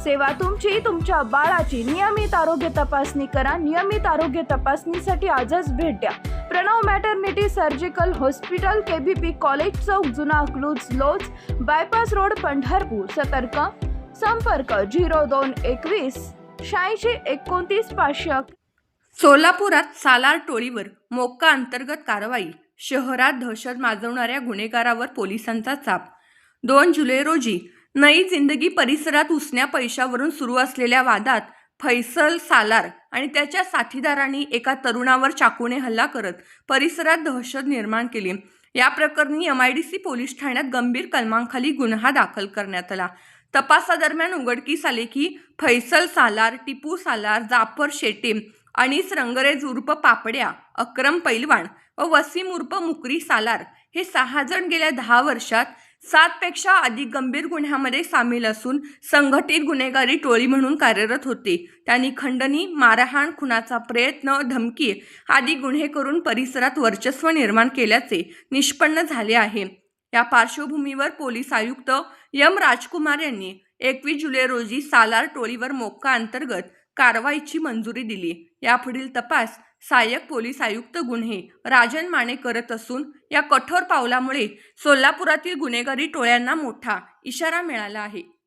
सेवा तुमची तुमच्या बाळाची नियमित आरोग्य तपासणी करा. नियमित आरोग्य तपासणीसाठी आजच भेट द्या. Pranav maternity surgical hospital K V P college चौक जुना अकलूज लोज बायपास रोड पंढरपूर. सतर्क. संपर्क झिरो दोन एकवीस शहाऐंशी एकोणतीस पाचशे सोलापुरात सालार टोळीवर मोक्का अंतर्गत कारवाई. शहरात दहशत माजवणाऱ्या गुन्हेगारावर पोलिसांचा चाप. दोन जुलै रोजी नई जिंदगी परिसरात उसण्या पैशावरून सुरू असलेल्या वादात फैसल सालार आणि त्याच्या साथीदारांनी एका तरुणावर चाकूने हल्ला करत परिसरात दहशत निर्माण केली. या प्रकरणी M I D C police ठाण्यात गंभीर कलमांखाली गुन्हा दाखल करण्यात आला. तपासादरम्यान उघडकीस आले की फैसल सालार टिपू सालार जाफर शेटे अनिस रंगरेज उर्फ पापड्या अक्रम पैलवान व वसीम उर्फ मुकरी सालार हे सहा जण गेल्या दहा वर्षात सातपेक्षा अधिक गंभीर गुन्ह्यामध्ये सामील असून संघटित गुन्हेगारी टोळी म्हणून कार्यरत होते. त्यांनी खंडणी मारहाण खुनाचा प्रयत्न धमकी आदी गुन्हे करून परिसरात वर्चस्व निर्माण केल्याचे निष्पन्न झाले आहे. या पार्श्वभूमीवर पोलीस आयुक्त यम राजकुमार यांनी एकवीस जुलै रोजी सालार टोळीवर मोक्का अंतर्गत कारवाईची मंजुरी दिली. यापुढील तपास सहाय्यक पोलीस आयुक्त गुन्हे राजन माने करत असून या कठोर पावलामुळे सोलापुरातील गुन्हेगारी टोळ्यांना मोठा इशारा मिळाला आहे.